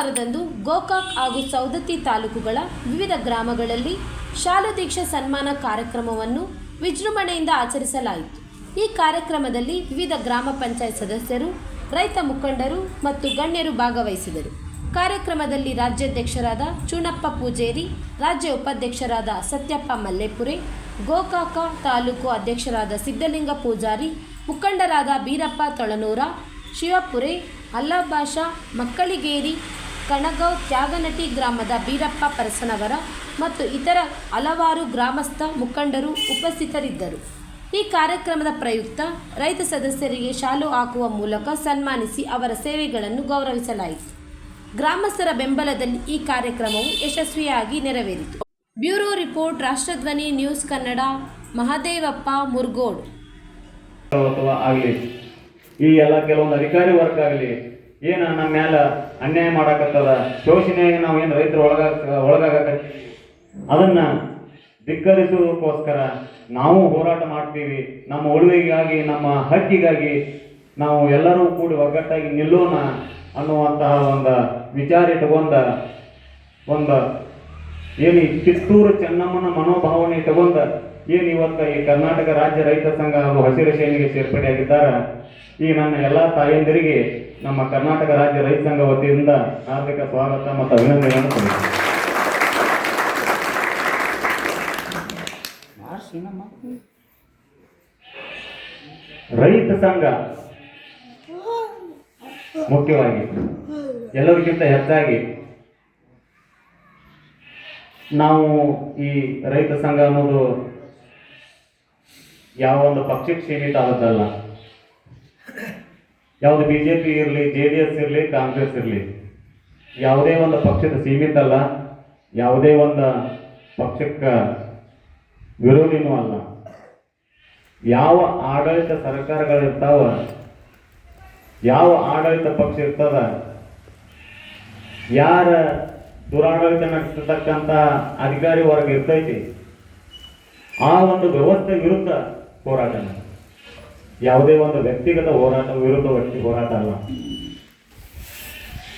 ಶುಕ್ರವಾರದಂದು ಗೋಕಾಕ್ ಹಾಗೂ ಸೌದತ್ತಿ ತಾಲೂಕುಗಳ ವಿವಿಧ ಗ್ರಾಮಗಳಲ್ಲಿ ಶಾಲು ದೀಕ್ಷಾ ಸನ್ಮಾನ ಕಾರ್ಯಕ್ರಮವನ್ನು ವಿಜೃಂಭಣೆಯಿಂದ ಆಚರಿಸಲಾಯಿತು. ಈ ಕಾರ್ಯಕ್ರಮದಲ್ಲಿ ವಿವಿಧ ಗ್ರಾಮ ಪಂಚಾಯತ್ ಸದಸ್ಯರು, ರೈತ ಮುಖಂಡರು ಮತ್ತು ಗಣ್ಯರು ಭಾಗವಹಿಸಿದರು. ಕಾರ್ಯಕ್ರಮದಲ್ಲಿ ರಾಜ್ಯಾಧ್ಯಕ್ಷರಾದ ಚುಣಪ್ಪ ಪೂಜೇರಿ, ರಾಜ್ಯ ಉಪಾಧ್ಯಕ್ಷರಾದ ಸತ್ಯಪ್ಪ ಮಲ್ಲೆಪುರೆ, ಗೋಕಾಕ ತಾಲೂಕು ಅಧ್ಯಕ್ಷರಾದ ಸಿದ್ದಲಿಂಗ ಪೂಜಾರಿ, ಮುಖಂಡರಾದ ಬೀರಪ್ಪ ತೊಳನೂರ, ಶಿವಪುರೆ ಅಲ್ಲಾಭಾಷಾ ಮಕ್ಕಳಿಗೇರಿ ಕಣಗಾಂವ್ ತ್ಯಾಗನಟಿ ಗ್ರಾಮದ ಬೀರಪ್ಪ ಪರಸನವರ ಮತ್ತು ಇತರ ಹಲವಾರು ಗ್ರಾಮಸ್ಥ ಮುಖಂಡರು ಉಪಸ್ಥಿತರಿದ್ದರು. ಈ ಕಾರ್ಯಕ್ರಮದ ಪ್ರಯುಕ್ತ ರೈತ ಸದಸ್ಯರಿಗೆ ಶಾಲು ಹಾಕುವ ಮೂಲಕ ಸನ್ಮಾನಿಸಿ ಅವರ ಸೇವೆಗಳನ್ನು ಗೌರವಿಸಲಾಯಿತು. ಗ್ರಾಮಸ್ಥರ ಬೆಂಬಲದಲ್ಲಿ ಈ ಕಾರ್ಯಕ್ರಮವು ಯಶಸ್ವಿಯಾಗಿ ನೆರವೇರಿತು. Bureau report, Rashtradhwani news Kannada, Mahadevappa, Murgod. ಈ ಎಲ್ಲ ಕೆಲವೊಂದು ಅಧಿಕಾರಿ ವರ್ಗ ಆಗಲಿ ಏನ ನಮ್ಮ ಮ್ಯಾಲ ಅನ್ಯಾಯ ಮಾಡಾಕತ್ತದ? ಶೋಷಣೆಯಾಗಿ ನಾವು ಏನು ರೈತರು ಒಳಗ ಒಳಗಾಗತ್ತ ಅದನ್ನ ಧಿಕ್ಕರಿಸುವುದಕ್ಕೋಸ್ಕರ ನಾವು ಹೋರಾಟ ಮಾಡ್ತೀವಿ. ನಮ್ಮ ಉಳುವಿಗಾಗಿ ನಮ್ಮ ಹಕ್ಕಿಗಾಗಿ ನಾವು ಎಲ್ಲರೂ ಕೂಡಿ ಒಗ್ಗಟ್ಟಾಗಿ ನಿಲ್ಲೋಣ ಅನ್ನುವಂತಹ ಒಂದು ವಿಚಾರ ಇಟ್ಕೊಂಡ, ಒಂದು ಏನು ಕಿತ್ತೂರು ಚೆನ್ನಮ್ಮನ ಮನೋಭಾವನೆ ತಗೊಂಡ ಏನು ಇವತ್ತು ಈ ಕರ್ನಾಟಕ ರಾಜ್ಯ ರೈತ ಸಂಘ ಹಾಗೂ ಹಸಿರು ಸೇನೆಗೆ ಸೇರ್ಪಡೆಯಾಗಿದ್ದಾರೆ? ಈ ನನ್ನ ಎಲ್ಲ ತಾಯಂದಿರಿಗೆ ನಮ್ಮ ಕರ್ನಾಟಕ ರಾಜ್ಯ ರೈತ ಸಂಘ ವತಿಯಿಂದ ಹಾರ್ದಿಕ ಸ್ವಾಗತ ಮತ್ತು ಸಲ್ಲಿಸುತ್ತೇನೆ. ರೈತ ಸಂಘ ಮುಖ್ಯವಾಗಿ ಎಲ್ಲರಿಗಿಂತ ಹೆಚ್ಚಾಗಿ ನಾವು ಈ ರೈತ ಸಂಘ ಅನ್ನೋದು ಯಾವ ಒಂದು ಪಕ್ಷಕ್ಕೆ ಸೀಮಿತ ಆಗುತ್ತಲ್ಲ ಯಾವುದು ಬಿ ಜೆ ಪಿ ಇರಲಿ ಜೆ ಡಿ ಎಸ್ ಇರಲಿ ಕಾಂಗ್ರೆಸ್ ಇರಲಿ, ಯಾವುದೇ ಒಂದು ಪಕ್ಷದ ಸೀಮಿತ ಅಲ್ಲ, ಯಾವುದೇ ಒಂದು ಪಕ್ಷಕ್ಕೆ ವಿರೋಧಿನೂ ಅಲ್ಲ. ಯಾವ ಆಡಳಿತ ಸರ್ಕಾರಗಳಿರ್ತಾವ ಯಾವ ಆಡಳಿತ ಪಕ್ಷ ಇರ್ತದ, ಯಾರ ದುರಾಡಳಿತ ನಡೆಸತಕ್ಕಂಥ ಅಧಿಕಾರಿ ವರ್ಗ ಇರ್ತೈತಿ ಆ ಒಂದು ವ್ಯವಸ್ಥೆ ವಿರುದ್ಧ ಹೋರಾಟ ಯಾವುದೇ ಒಂದು ವ್ಯಕ್ತಿಗತ ಹೋರಾಟ ವಿರುದ್ಧ ವ್ಯಕ್ತಿ ಹೋರಾಟ ಅಲ್ಲ.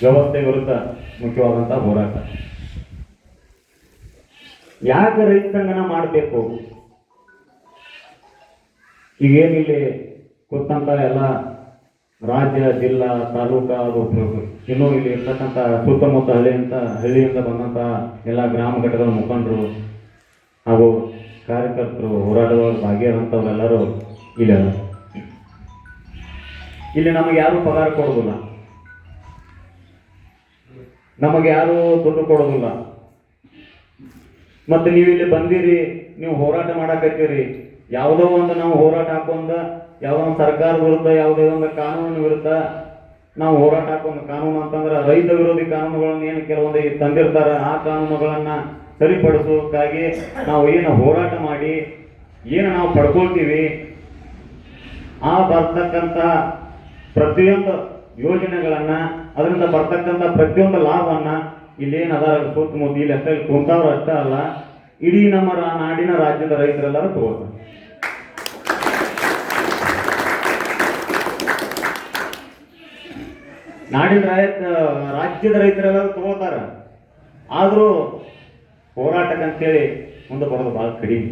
ವ್ಯವಸ್ಥೆ ವಿರುದ್ಧ ಮುಖ್ಯವಾದಂತಹ ಹೋರಾಟ. ಯಾಕೆ ರೈತ ಸಂಘನ ಮಾಡಬೇಕು? ಈಗೇನಿಲ್ಲಿ ಕೂತಂತ ಎಲ್ಲ ರಾಜ್ಯ, ಜಿಲ್ಲಾ, ತಾಲೂಕಾ ಇನ್ನೂ ಇಲ್ಲಿ ಇರ್ತಕ್ಕಂಥ ಸುತ್ತಮುತ್ತ ಹಳ್ಳಿಯಿಂದ ಹಳ್ಳಿಯಿಂದ ಬಂದಂಥ ಎಲ್ಲ ಗ್ರಾಮ ಘಟಕದ ಮುಖಂಡರು ಹಾಗೂ ಕಾರ್ಯಕರ್ತರು ಹೋರಾಟದೊಳಗೆ ಭಾಗಿಯಾದಂಥವರೆಲ್ಲರೂ ಇಲ್ಲ. ಇಲ್ಲಿ ನಮಗೆ ಯಾರು ಪಗಾರ ಕೊಡೋದಿಲ್ಲ ನಮಗೆ ಯಾರು ದುಡ್ಡು ಕೊಡೋದಿಲ್ಲ ಮತ್ತೆ ನೀವು ಇಲ್ಲಿ ಬಂದಿರಿ, ನೀವು ಹೋರಾಟ ಮಾಡಕತ್ತೀರಿ. ಯಾವುದೋ ಒಂದು ನಾವು ಹೋರಾಟ ಹಾಕೊಂಡ, ಯಾವುದೋ ಒಂದು ಸರ್ಕಾರ ವಿರುದ್ಧ, ಯಾವುದೇ ಒಂದು ಕಾನೂನಿನ ವಿರುದ್ಧ ನಾವು ಹೋರಾಟ ಹಾಕೊಂಡ ಕಾನೂನು ಅಂತಂದ್ರೆ ರೈತ ವಿರೋಧಿ ಕಾನೂನುಗಳನ್ನ ಏನು ಕೆಲವೊಂದು ತಂದಿರ್ತಾರೆ, ಆ ಕಾನೂನುಗಳನ್ನ ಸರಿಪಡಿಸೋಕ್ಕಾಗಿ ನಾವು ಏನು ಹೋರಾಟ ಮಾಡಿ, ಏನು ನಾವು ಪಡ್ಕೊಳ್ತೀವಿ. ಆ ಬರ್ತಕ್ಕಂಥ ಪ್ರತಿಯೊಂದು ಯೋಜನೆಗಳನ್ನ, ಅದರಿಂದ ಬರ್ತಕ್ಕಂಥ ಪ್ರತಿಯೊಂದು ಲಾಭವನ್ನ ಇಲ್ಲೇನು ಅದರ ಸುತ್ತಮುತ್ತ ಇಲ್ಲಿ ಅಷ್ಟೇ ಕುಂತಾವ್ರು ಅಷ್ಟೇ ಅಲ್ಲ, ಇಡೀ ನಮ್ಮ ನಾಡಿನ ರಾಜ್ಯದ ರೈತರೆಲ್ಲರೂ ತಗೋತಾರೆ ನಾಡಿನ ರಾಜ್ಯದ ರೈತರೆಲ್ಲರೂ ತಗೋತಾರ. ಆದರೂ ಹೋರಾಟಕ್ಕಂತೇಳಿ ಮುಂದೆ ಬರೋದು ಭಾಳ ಕಡಿಮೆ.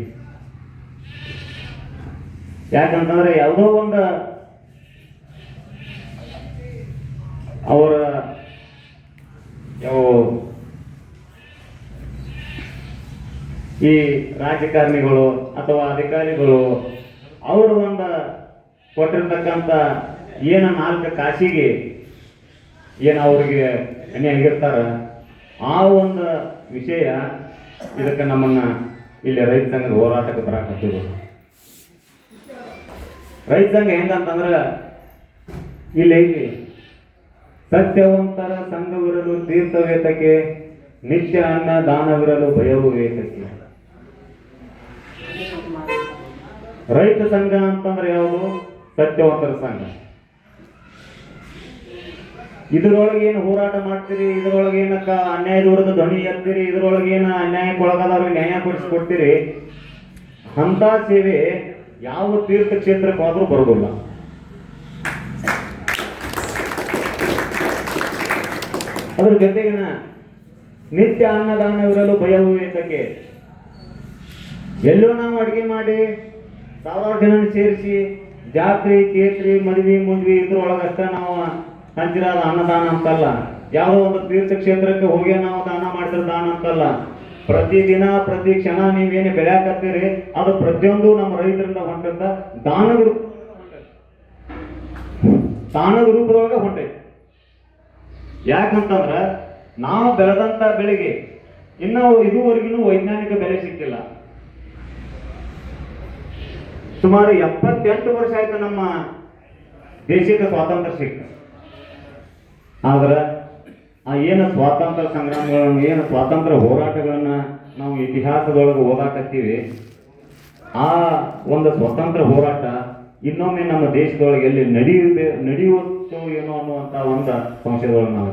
ಯಾಕಂತಂದ್ರೆ ಯಾವುದೋ ಒಂದು ಅವರ ಯಾವ ಈ ರಾಜಕಾರಣಿಗಳು ಅಥವಾ ಅಧಿಕಾರಿಗಳು ಅವರು ಒಂದು ಕೊಟ್ಟಿರ್ತಕ್ಕಂಥ ಏನು ನಾಲ್ಕು ಕಾಸಿಗೆ ಏನು ಅವರಿಗೆ ಅನ್ಯಾಯ ಆಗಿರ್ತಾರ, ಆ ಒಂದು ವಿಷಯ ಇದಕ್ಕೆ ನಮ್ಮನ್ನ ಇಲ್ಲಿ ರೈತ ಸಂಘದ ಹೋರಾಟಕ್ಕೆ ಬರಾಕತ್ತೀವಿ ರೈತ ಸಂಘ ಹೆಂಗಂತಂದ್ರ ಇಲ್ಲಿ ಐತಿ ಸತ್ಯವಂತರ ಸಂಘವಿರಲು ತೀರ್ಥವೇತಕ್ಕೆ, ನಿತ್ಯ ಅನ್ನ ದಾನವಿರಲು ಭಯವು ವೇತಕ್ಕೆ ರೈತ ಸಂಘ ಅಂತಂದ್ರೆ ಯಾವುದು? ಸತ್ಯವಂತರ ಸಂಘ. ಇದ್ರೊಳಗೆ ಏನು ಹೋರಾಟ ಮಾಡ್ತೀರಿ? ಇದ್ರೊಳಗೆ ಏನಕ್ಕ ಅನ್ಯಾಯ ದೂರದ ಧ್ವನಿ ಎತ್ತೀರಿ ಇದರೊಳಗೆ ಏನ ಅನ್ಯಾಯಕ್ಕೆ ಒಳಗಾದವ್ರಿಗೆ ನ್ಯಾಯ ಕೊಡಿಸ್ಕೊಡ್ತೀರಿ? ಅಂತ ಸೇವೆ ಯಾವ ತೀರ್ಥ ಕ್ಷೇತ್ರಕ್ಕಾದ್ರೂ ಬರೋದಿಲ್ಲ ಅದ್ರ ಜೊತೆಗಿನ ನಿತ್ಯ ಅನ್ನದಾನವಿರಲು ಭಯವು ಏತಕ್ಕೆ ಎಲ್ಲೋ ನಾವು ಅಡುಗೆ ಮಾಡಿ, ಸಾವಿರಾರು ಜನ ಸೇರಿಸಿ, ಜಾತ್ರೆ, ಕೇತ್ರಿ, ಮದುವೆ, ಮುಂದ್ವಿ, ಇದ್ರೊಳಗಷ್ಟ ನಾವು ಹಂಚಿರಾದ ಅನ್ನದಾನ ಅಂತಲ್ಲ ಯಾವುದೋ ಒಂದು ತೀರ್ಥ ಕ್ಷೇತ್ರಕ್ಕೆ ಹೋಗಿ ನಾವು ದಾನ ಮಾಡಿದ್ರೆ ದಾನ ಅಂತಲ್ಲ ಪ್ರತಿದಿನ ಪ್ರತಿ ಕ್ಷಣ ನೀವೇನು ಬೆಳೆಯಾಕತ್ತೀರಿ? ಅದು ಪ್ರತಿಯೊಂದು ನಮ್ಮ ರೈತರಿಂದ ಹೊಂಟದ ದಾನದ ರೂಪ ದಾನದ ರೂಪದೊಳಗೆ ಹೊಂಟೈತಿ. ಯಾಕಂತಂದ್ರ ನಾವು ಬೆಳೆದಂತ ಬೆಳೆಗೆ ಇನ್ನೂ ಇದುವರೆಗೂ ವೈಜ್ಞಾನಿಕ ಬೆಲೆ ಸಿಕ್ಕಿಲ್ಲ. ಸುಮಾರು ಎಪ್ಪತ್ತೆಂಟು ವರ್ಷ ಆಯ್ತು ನಮ್ಮ ದೇಶಕ್ಕೆ ಸ್ವಾತಂತ್ರ್ಯ ಸಿಕ್ಕ ಆದ್ರೆ ಆ ಏನು ಸ್ವಾತಂತ್ರ್ಯ ಸಂಗ್ರಾಮಗಳನ್ನು, ಏನು ಸ್ವಾತಂತ್ರ್ಯ ಹೋರಾಟಗಳನ್ನ ನಾವು ಇತಿಹಾಸದೊಳಗೆ ಓದಾಕತ್ತೀವಿ, ಆ ಒಂದು ಸ್ವತಂತ್ರ ಹೋರಾಟ ಇನ್ನೊಮ್ಮೆ ನಮ್ಮ ದೇಶದೊಳಗೆ ಎಲ್ಲಿ ನಡೆಯುತ್ತೆ ನಡೆಯುತ್ತೋ ಏನೋ ಅನ್ನುವಂಥ ಒಂದು ಸಂಶಯದೊಳಗೆ ನಾವು